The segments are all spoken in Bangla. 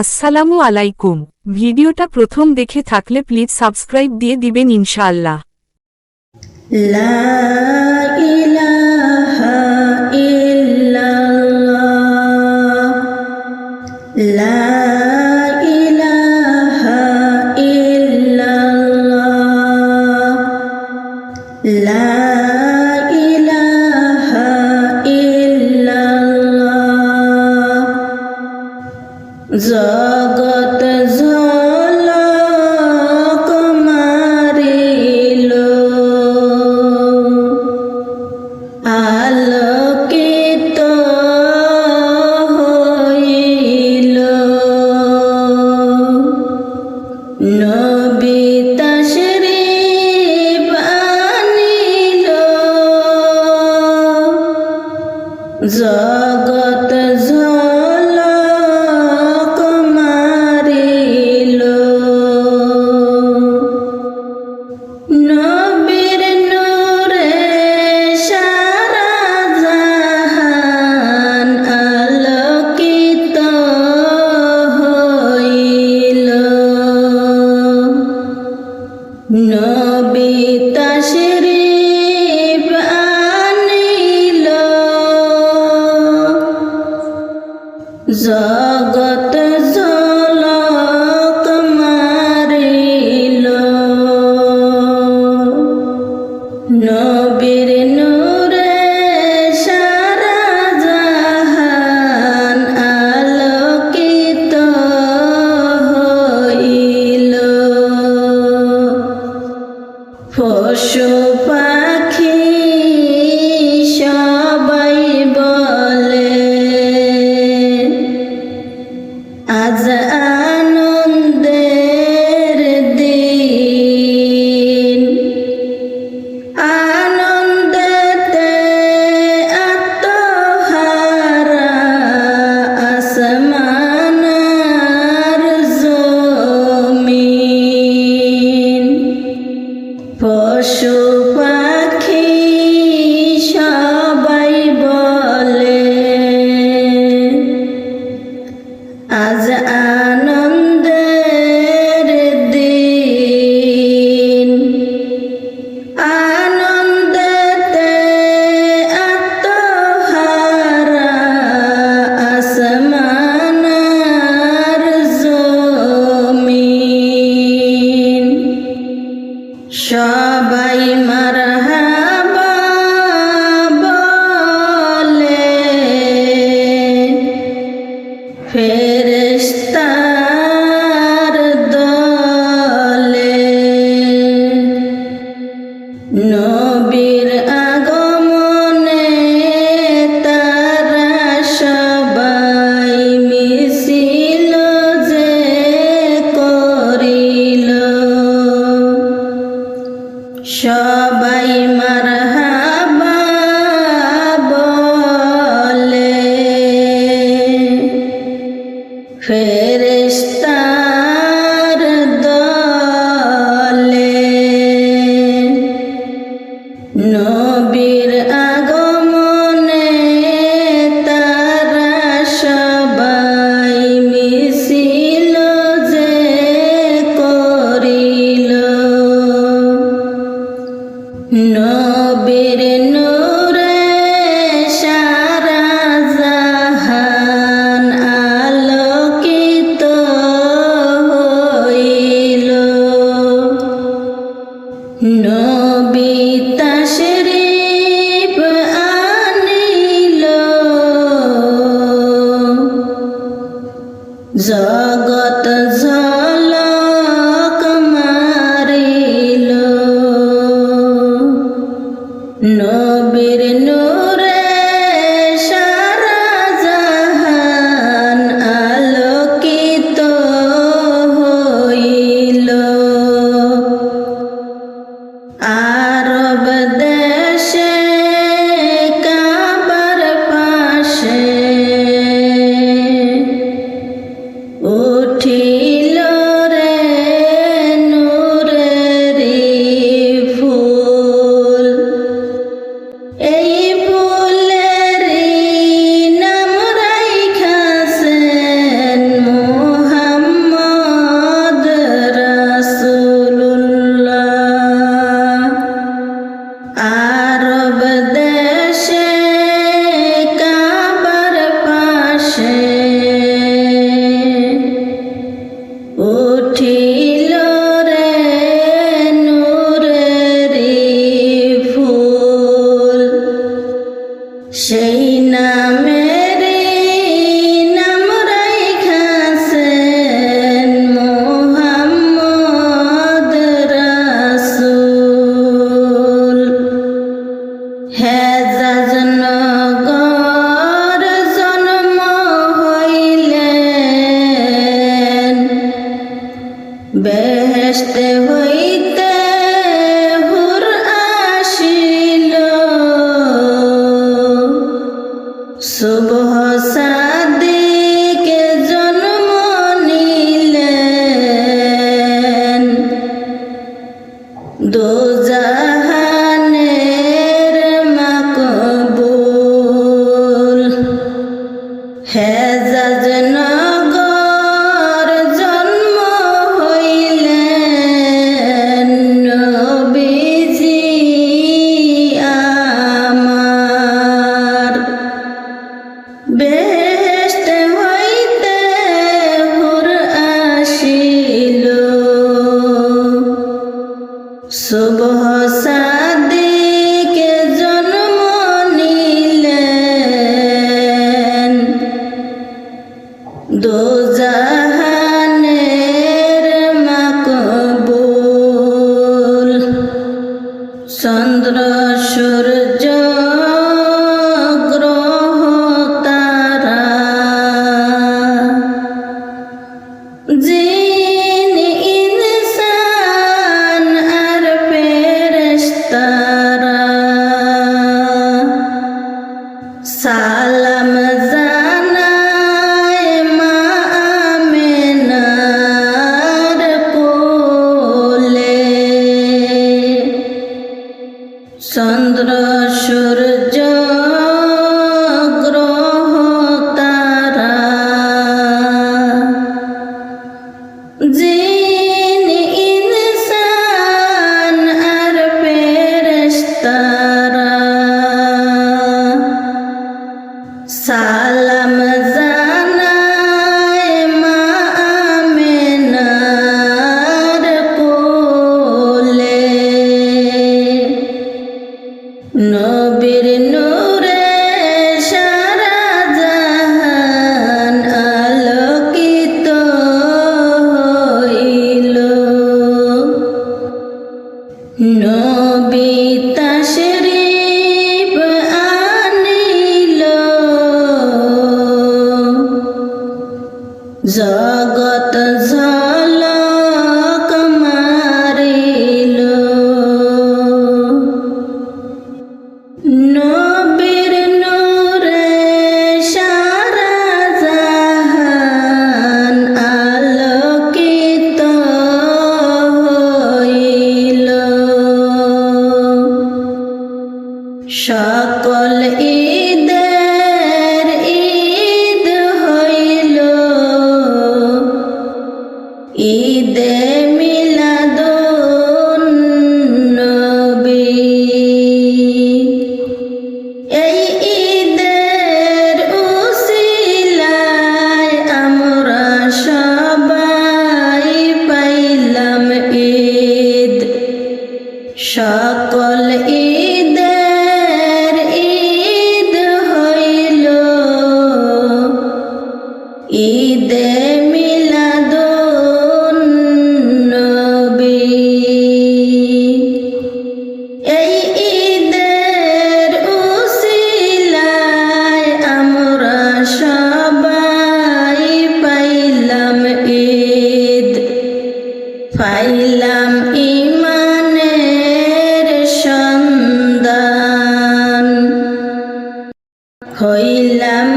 আসসালামু আলাইকুম। ভিডিওটা প্রথম দেখে থাকলে প্লিজ সাবস্ক্রাইব দিয়ে দিবেন ইনশাআল্লাহ। লা ইলা নবীর নূর So Yeah. নবী সকল ঈদের হইলাম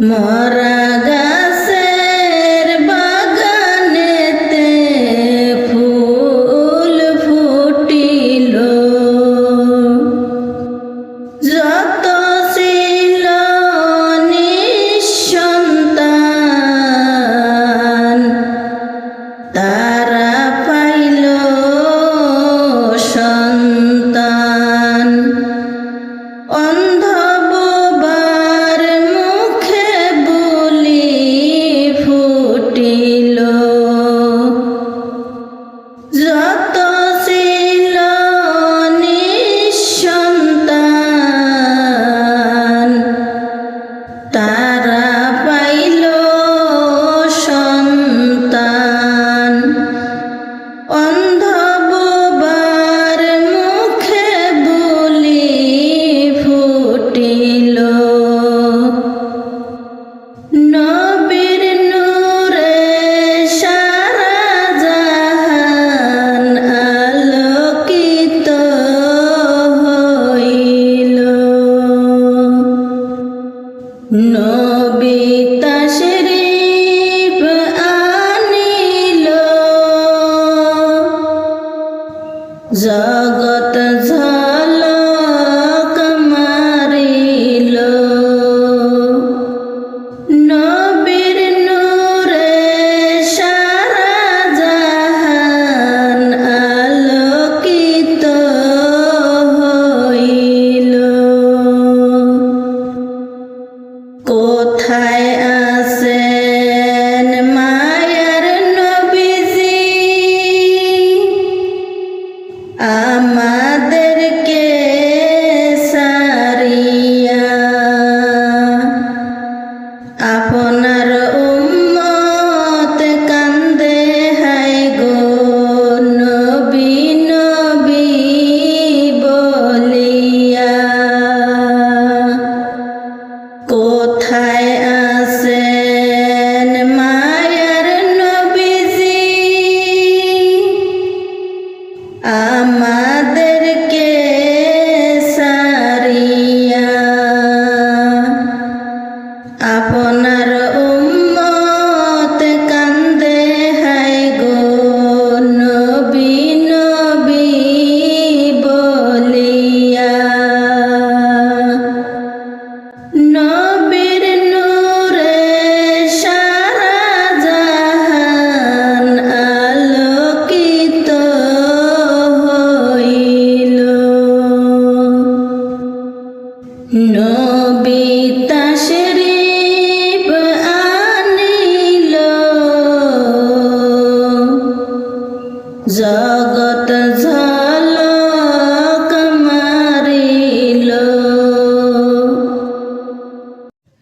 মরা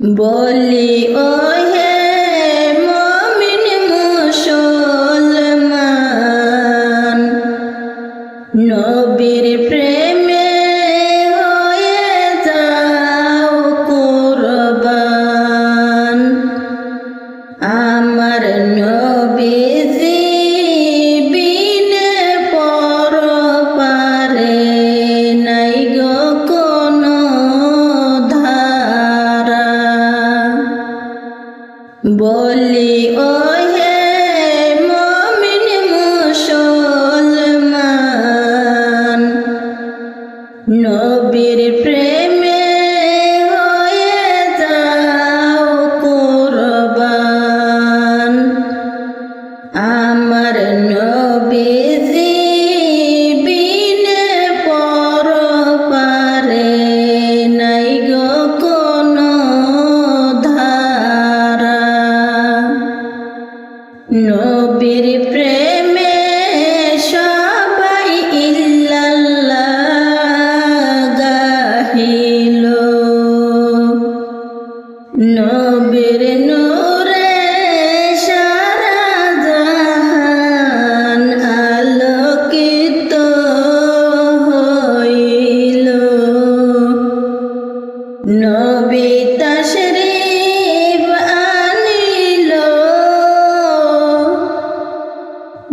বলি ও বলি ও নবীর প্রেমে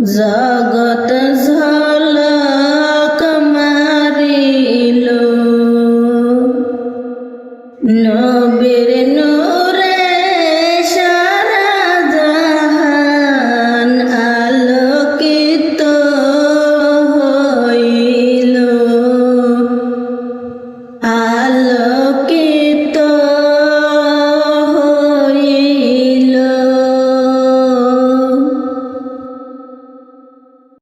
জগত ঝলক